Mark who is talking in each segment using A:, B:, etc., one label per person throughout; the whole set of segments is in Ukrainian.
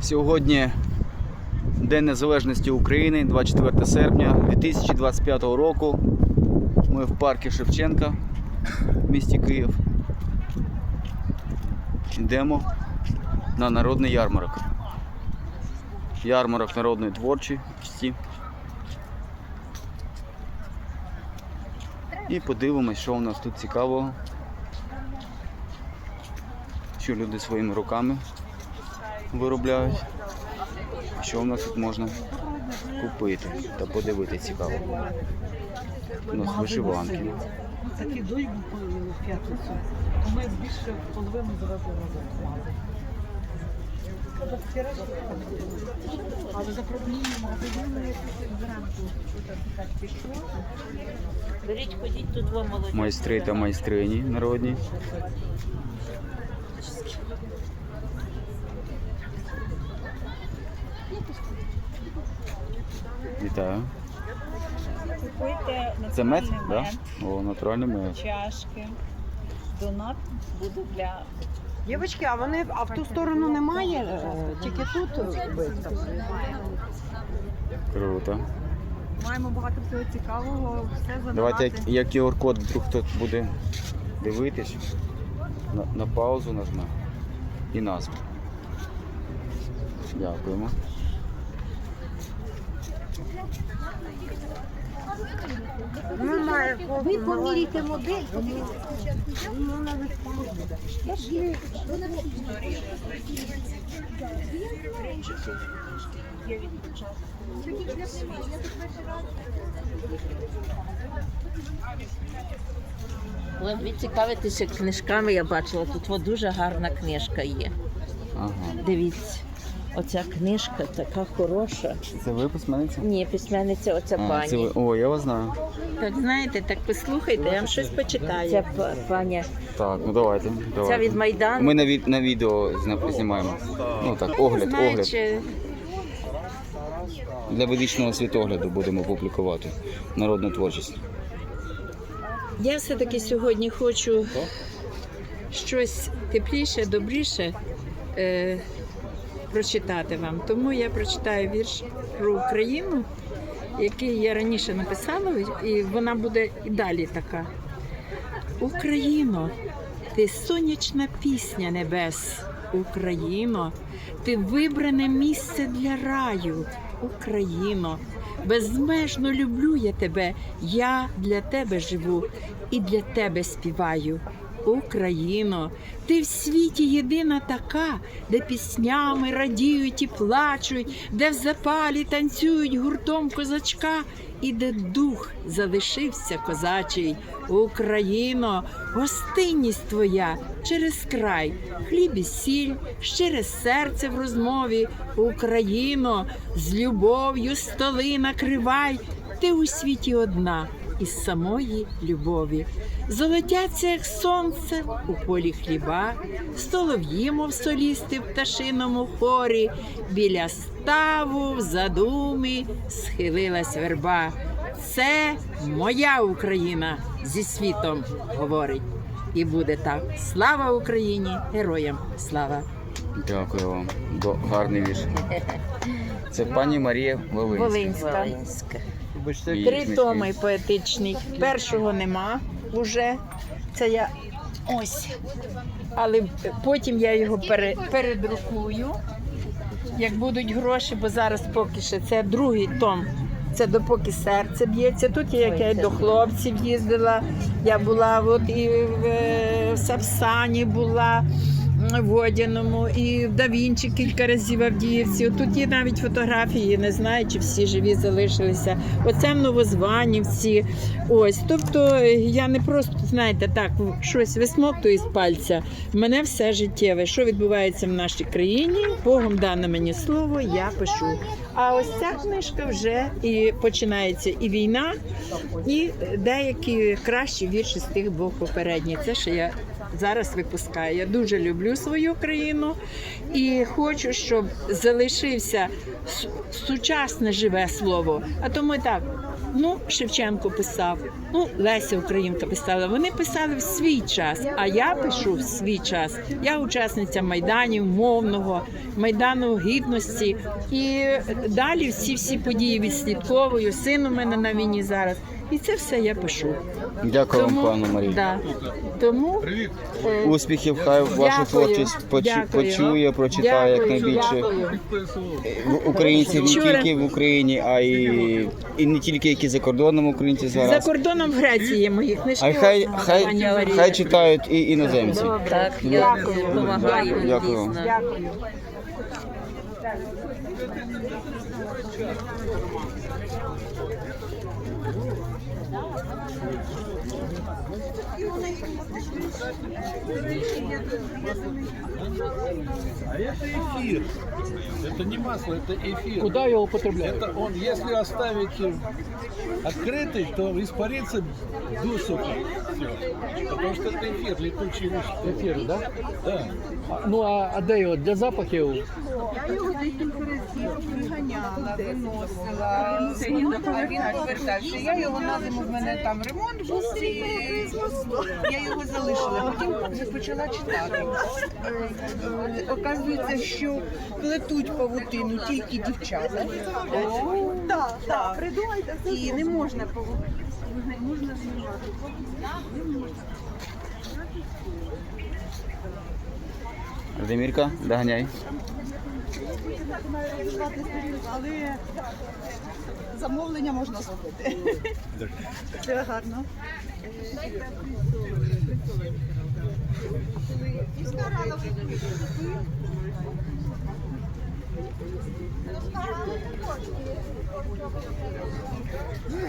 A: Сьогодні День Незалежності України, 24 серпня 2025 року. Ми в парку Шевченка в місті Київ. Йдемо на народний ярмарок. Ярмарок народної творчості. І подивимось, що у нас тут цікавого. Що люди своїми руками виробляють. Що в нас тут можна купити та подивитися цікаво. У нас вишиванки.
B: Такий дощ був в п'ятницю, то ми більше половину завезли назад. Але за проблемами
C: Беріть, ходіть тут два молоді.
A: Майстри та майстрині народні. Вітаю.
C: Купуйте
A: Це мед?
C: натуральний
A: Да? О, натуральний мед.
C: чашки. Донат буде для
D: Дівчатки, а вони а в ту сторону немає, е, тільки тут виставка.
A: Круто.
D: Маємо багато всього цікавого, все за
A: Давайте як, як QR-код вдруг хтось буде дивитись. На, на паузу нажме і назву. Дякуємо.
D: Ви поміряйте модель.
C: Ви, ви цікавитеся книжками, я бачила. Тут от дуже гарна книжка є.
A: Ага.
C: Дивіться, оця книжка така хороша.
A: Це ви письменниця?
C: Ні, письменниця оця
A: А,
C: пані.
A: це ви... О, я вас знаю.
C: Так знаєте, так послухайте, я вам щось почитаю. Ця па- пані.
A: Так, ну давайте. давайте.
C: Ця від Майдану.
A: Ми на, від... на відео зна- знімаємо. Ну так, огляд,
C: Знаю,
A: огляд.
C: чи-
A: Для ведичного світогляду будемо публікувати народну творчість.
C: Я все-таки сьогодні хочу щось тепліше, добріше е, прочитати вам. Тому я прочитаю вірш про Україну, який я раніше написала, і вона буде і далі така. Україно, ти сонячна пісня небес. Україно, ти вибране місце для раю. Україно, безмежно люблю я тебе, я для тебе живу і для тебе співаю. Україно, ти в світі єдина така, де піснями радіють і плачуть, де в запалі танцюють гуртом козачка, і де дух залишився козачий. Україно, гостинність твоя через край, хліб і сіль, щире серце в розмові. Україно, з любов'ю столи накривай, ти у світі одна із самої любові. Золотяться, як сонце у полі хліба, столов'ї, мов солісти в пташиному хорі, біля ставу в задумі схилилась верба. Це моя Україна зі світом говорить. І буде так. Слава Україні! Героям слава!
A: Дякую вам. До... Гарний вірш. Це пані Марія Волинська.
C: Волинська.
A: Її
C: Три
A: книжки.
C: томи поетичний. Першого нема уже. Це я ось. Але потім я його пере, передрукую. Як будуть гроші, бо зараз поки що це другий том. Це допоки серце б'ється. Тут я як я до хлопців їздила. Я була от і в, е, в Сапсані була. Водяному і в Давінчі кілька разів Авдіївці. Тут є навіть фотографії, не знаю, чи всі живі залишилися. Оце в Новозванівці. Ось. Тобто я не просто, знаєте, так щось висмоктую з пальця. Мене все життєве. Що відбувається в нашій країні? Богом дане мені слово, я пишу. А ось ця книжка вже і починається і війна, і деякі кращі вірші з тих двох попередніх. Це ще я зараз випускаю. Я дуже люблю свою країну і хочу, щоб залишився сучасне живе слово. А тому так Ну, Шевченко писав, ну, Леся Українка писала. Вони писали в свій час, а я пишу в свій час. Я учасниця Майданів, мовного, Майдану Гідності. І далі всі всі події відслідковую. Син у мене на війні зараз. І це все я пишу.
A: Дякую вам, пану Марії.
C: Да. Тому е,
A: Успіхів, хай вашу
C: Дякую.
A: творчість почу-
C: Дякую.
A: почує, прочитає
C: Дякую,
A: якнайбільше
C: дякую.
A: в- українців не
C: Вчора-
A: тільки в Україні, а й і не тільки які за кордоном українці
C: За
A: зараз.
C: кордоном в Греції є мої книжки.
A: А хай
C: Пані
A: хай
C: Марія.
A: хай читають і іноземці.
E: Так, я допомагаю.
A: Дякую вам.
E: дійсно.
C: Дякую. Yazılmış.
F: А это эфир. Это не масло, это эфир.
B: Куда его употребляют?
F: Это он, если оставить э, открытый, то испарится досуха. Все. Потому что это эфир, летучий вещество.
B: Ефір, да?
F: Да.
B: А, Ну а, а де його? Для запахів?
G: Я його декілька разів приганяла, виносила, а він повертався. Я його на зиму, в мене там ремонт був, і я його залишила. Потім вже почала читати. Е, е, Оказується, що плетуть павутину тільки дівчата. Так, так. І не можна павутину. Можна знімати.
A: Радимірка, доганяй.
G: Але замовлення можна зробити. Це гарно.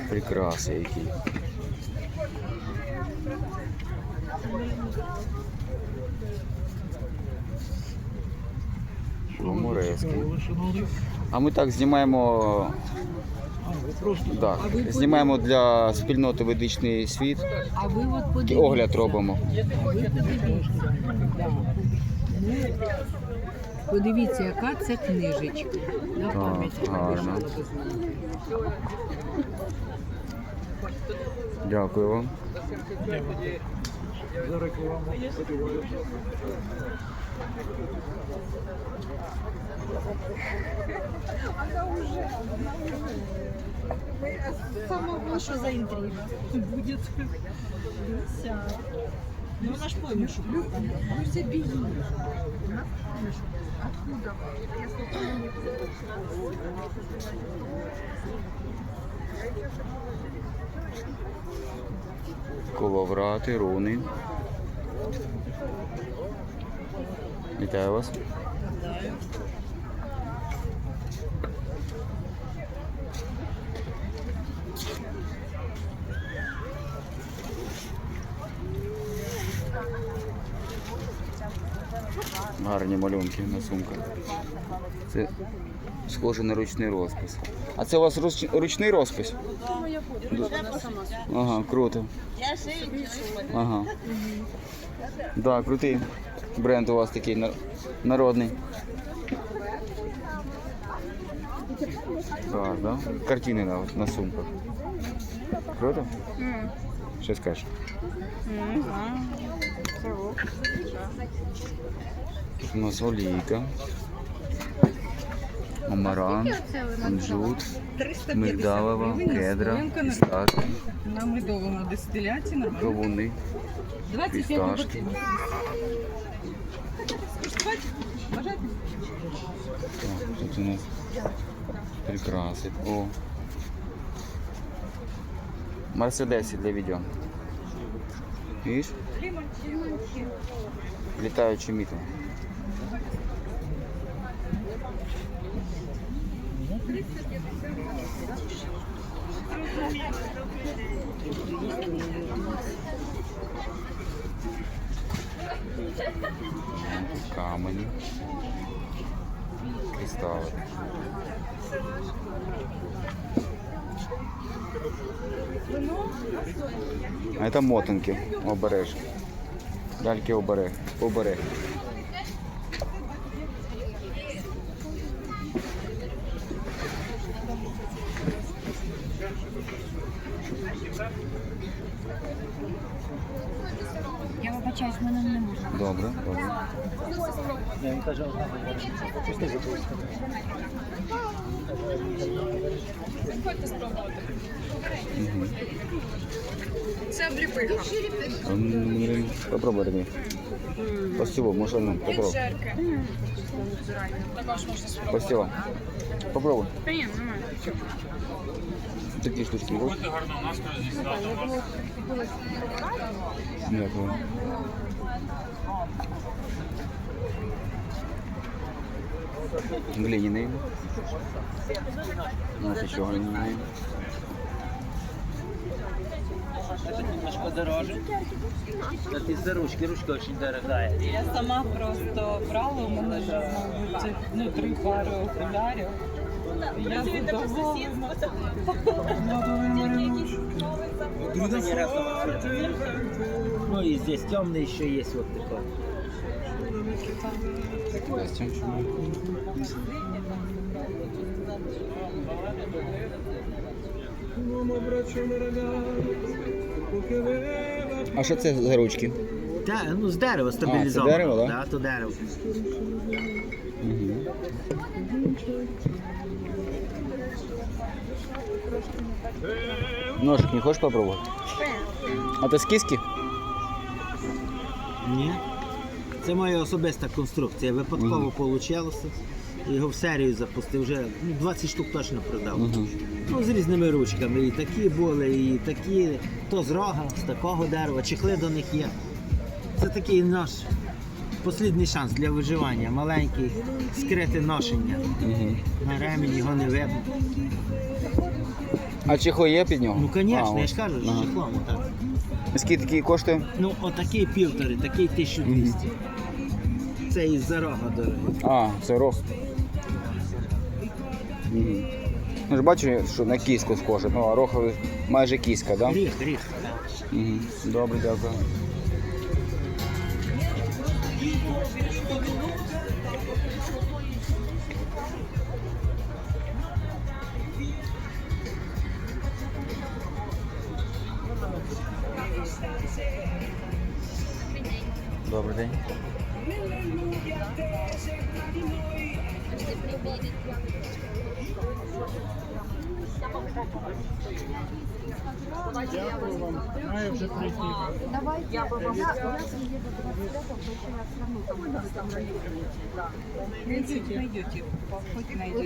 A: Прикраси які. Гуморески. А ми так знімаємо. Так, знімаємо для спільноти ведичний світ.
E: А ви от подивіться.
A: Огляд робимо.
E: Подивіться, яка це книжечка. На пам'ять
A: гарно. Дякую вам.
G: Що за інтрига? Буде.
B: Ну вона ж пойме, що
G: Люся бій. Откуда?
A: Коловрати, руни. Вітаю вас. Гарні малюнки на сумках. Це схоже на ручний розпис. А це у вас руч- ручний розпис? Ага, круто. Ага. Да, крутий. Бренд у вас такий на- народний. Так, да? Картини на, на сумках. Круто? Що скажеш? Тут у нас олійка. Амаран, кунжут, мигдалова, кедра, пісташки,
G: На медовому дистиляті нормально.
A: кавуни,
G: 25
A: пісташки. Так, тут у нас прикраси. О. Мерседесі для відео. Видиш? Літаючі міти. Камені. Кристали. А це мотанки обереж. Дальки оберег. Оберег. Мгм.
H: Це обліпиха.
A: М, Попробуй тобі. Спасибо, може ну, попробуй.
H: Жерки. Також можна спробувати.
A: Спасибо. Попробуй.
H: Та ні, немає.
A: Такі штучки. Ось. Дякую. Глиняний. У нас еще глиняний.
I: Немножко дороже. Это из-за ручки. Ручка очень дорогая.
B: Я сама просто брала, у мене ж, мабуть, ну, три пари окулярів. І Я задоволена.
I: Ну и здесь темный еще есть вот такой.
A: А що це за ручки?
I: Да, ну с дерева стабилизовано.
A: дерево, да?
I: Да, то дерево.
A: Угу. Ножик не хочешь попробовать? А це з киски?
I: Ні. Це моя особиста конструкція. Випадково вийшло. Його в серію запустив, вже ну, 20 штук точно продав.
A: Угу.
I: Ну, з різними ручками. І такі були, і такі, то з рога, з такого дерева, чехли до них є. Це такий наш послідний шанс для виживання. Маленький, скрите ношення. На ремінь його не видно.
A: А чехол є під нього?
I: Ну, звісно,
A: А,
I: я
A: от.
I: ж кажу, з
A: Ага.
I: чехлом. Так.
A: Скільки такий коштує?
I: Ну, отакий півтори, такий 1200. Це із за рога дорогий.
A: А, це рог. Угу. Ну ж бачу, що на кіску схоже. Ну, а рог майже кіска, так? Да?
I: Ріг, ріг.
A: Угу. Добре, дякую.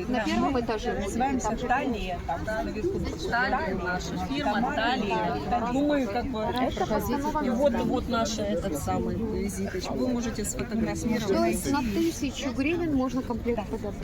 H: На первом этаже называемся Талия. Талия наша фирма Талия. Ну мы как бы и вот вот наша этот самый визиточка. Вы можете сфотографировать.
J: То есть на тысячу гривен можно комплект подобрать.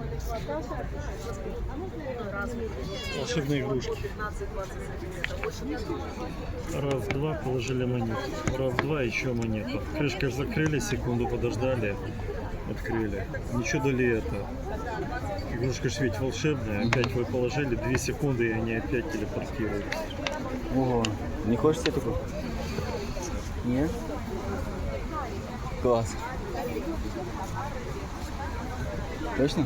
K: волшебные игрушки. Раз, два, положили монету. Раз, два, еще монета. Крышкой закрыли, секунду подождали, открыли. Ничего дали это. Игрушка ж ведь волшебная. Опять вы положили, две секунды, и они опять телепортируются.
A: Ого, не хочешь себе такую? Нет? Класс. Точно?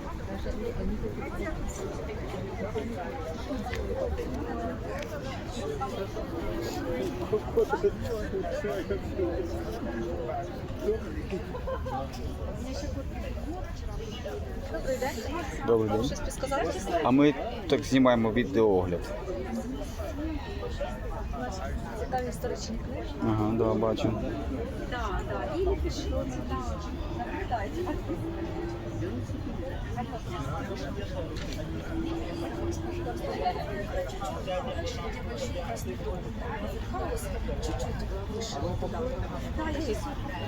A: Добрий день. А ми так знімаємо відеоогляд.
J: Цікаві історичні книжки.
A: Ага, да, бачу.
J: Да, да. І пішло це.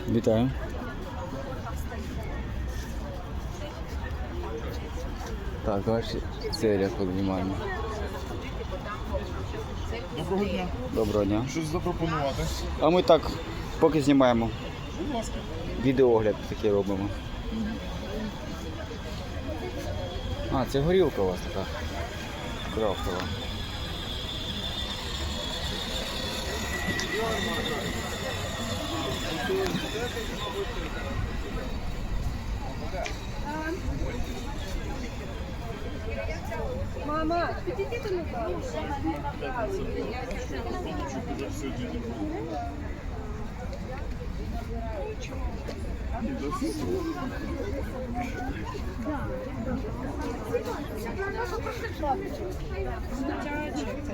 A: Вітаю. Так, ваші цілі піднімаємо.
L: Доброго дня.
A: Доброго дня.
L: Щось запропонувати?
A: А ми так поки знімаємо. Відеогляд такий робимо. А, це горілка у вас така. Крафтова.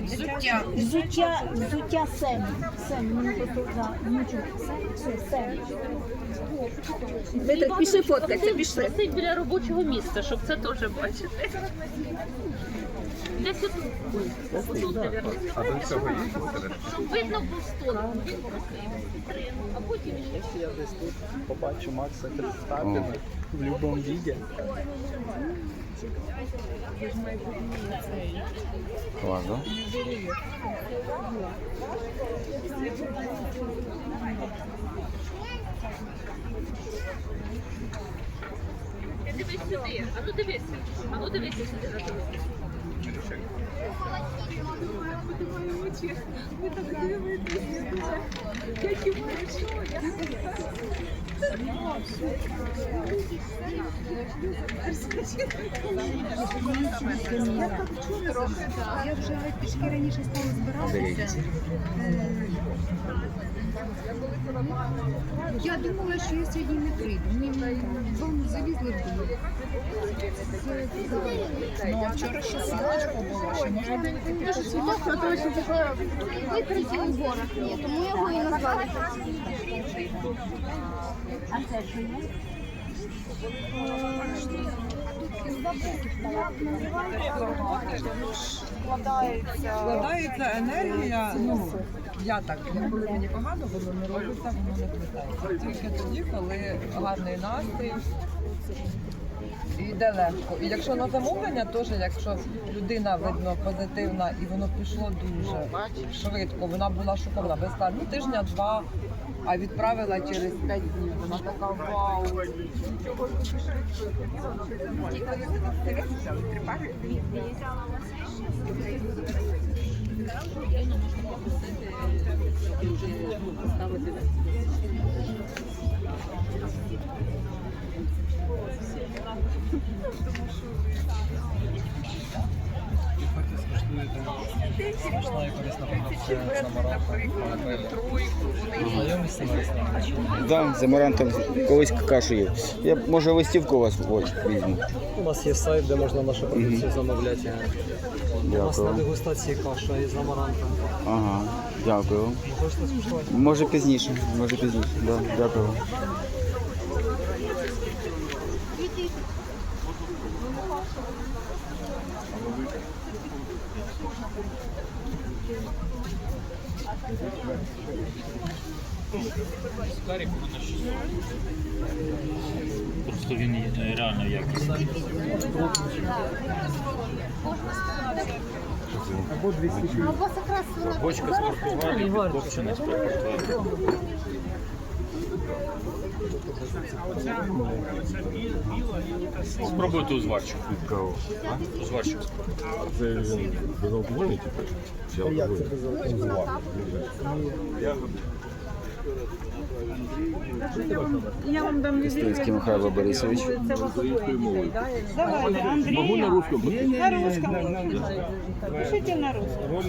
D: Взуття.
G: Взуття, взуття сем. Сем, мені просто за мучу. Все, сем.
M: Дмитрик, пішли фоткатися, пішли.
B: Сидь біля робочого місця, щоб це теж бачити. Десь тут. Тут, мабуть. Видно був стол. Він такий. А потім ще.
L: Якщо я десь тут побачу Макса. Кристапіна в будь-якому віді.
A: Клас, да?
B: Дивись сюди. А ну дивися. А ну дивися сюди на телефон.
G: Я вже пішки раніше стала збиратися. Я думала, що я сьогодні не прийду. Мені вам залізли в.
D: Ну, а вчора ще сонечко було, ще можна було
G: горах є, тому його і назвали. А це що є?
B: Складається енергія, ну я так, коли мені погано, воно не робиться, воно не плетається. Тільки тоді, коли гарний настрій йде легко. І якщо на замовлення, теж якщо людина видно позитивна і воно пішло дуже швидко, вона була шокована, без ну тижня два, а відправила через п'ять днів. Вона така вау. Нічого
L: цим рестораном?
A: Да, з амарантом колись кашу їв. Я може листівку у вас ось візьму.
N: У нас є сайт, де можна нашу продукцію замовляти. У нас на
A: Дякую.
N: дегустації каша із амарантом.
A: Ага, дякую. Може пізніше, може пізніше. Да, дякую.
O: Просто він реально якісний.
N: Або 200
G: Або якраз вона
O: Бочка з Португалії, підкопчена з Португалії. Спробуйте узварчик. Узварчик.
N: Як це безалкогольне?
B: Я вам дам
A: Стильський Михайло Борисович.
B: Давайте, Андрій. Могу на русском? На русском. Пишите на русском.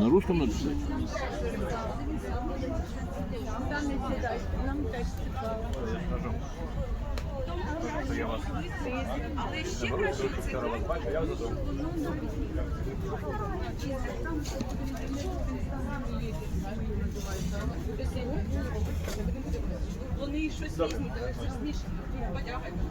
L: На русском написати?
B: Вони щось різні, щось різніше.
D: Прикольно. Я прикольно.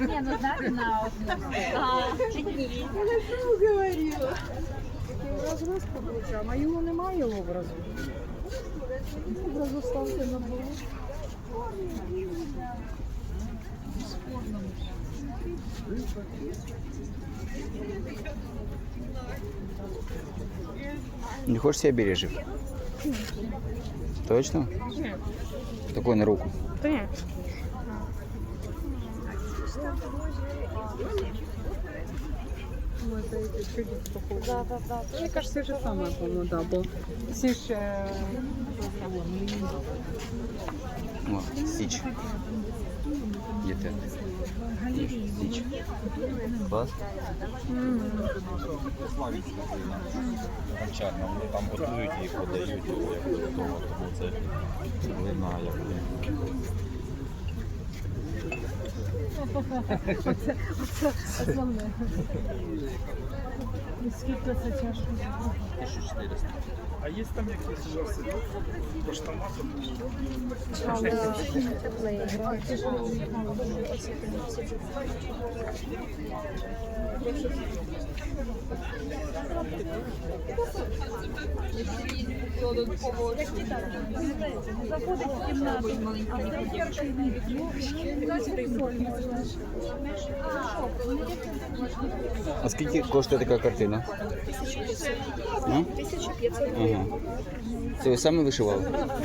J: Не, ну знати на одну. Ні.
P: говорила. Розповідав, а його немає образу. Образу ставте на було.
A: Не хочешь себе бережек? Точно? Нет. Такой на руку.
P: Да, да, да. Мені кажется, це саме воно, да, бо всі ж е,
A: О, Січ. Є Січ. Клас.
I: Гончарна, вони там готують і подають як готово, тому це видно, як
P: основне. Скільки це чашка?
I: 1400.
D: А є там якісь у вас поштомати?
A: А скільки коштує така картина?
J: 1500.
A: Ага. Це ви самі вишивали?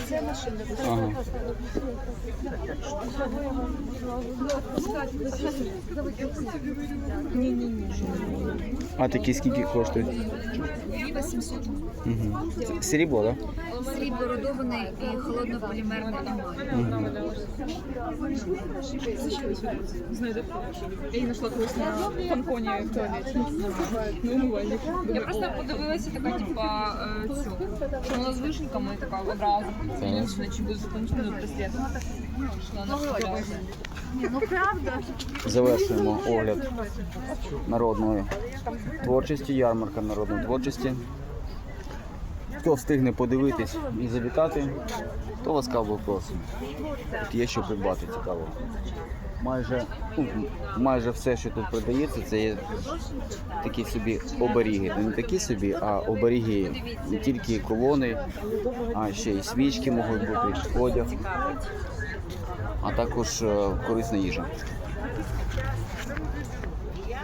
J: Це машина.
A: Ага. А такі скільки коштують?
J: 800.
A: Угу. Срібло, так?
J: Срібло родований і холоднополімерний емаль.
B: Знаєте, я її знайшла колись на фанконі в туалеті. Умивальнику. Я просто подивилася така, типа, е, цю, що вона з вишеньками така одразу. Інше, чи буде закінчено браслет. Що вона купляла.
J: Ну правда.
A: Завершуємо огляд народної творчості, ярмарка народної творчості. Хто встигне подивитись і завітати, то ласкаво просимо. Тут є що придбати цікаво. Майже, майже все, що тут продається, це є такі собі оберіги. Не такі собі, а оберіги. Не тільки колони, а ще й свічки можуть бути, одяг, а також е, корисна їжа.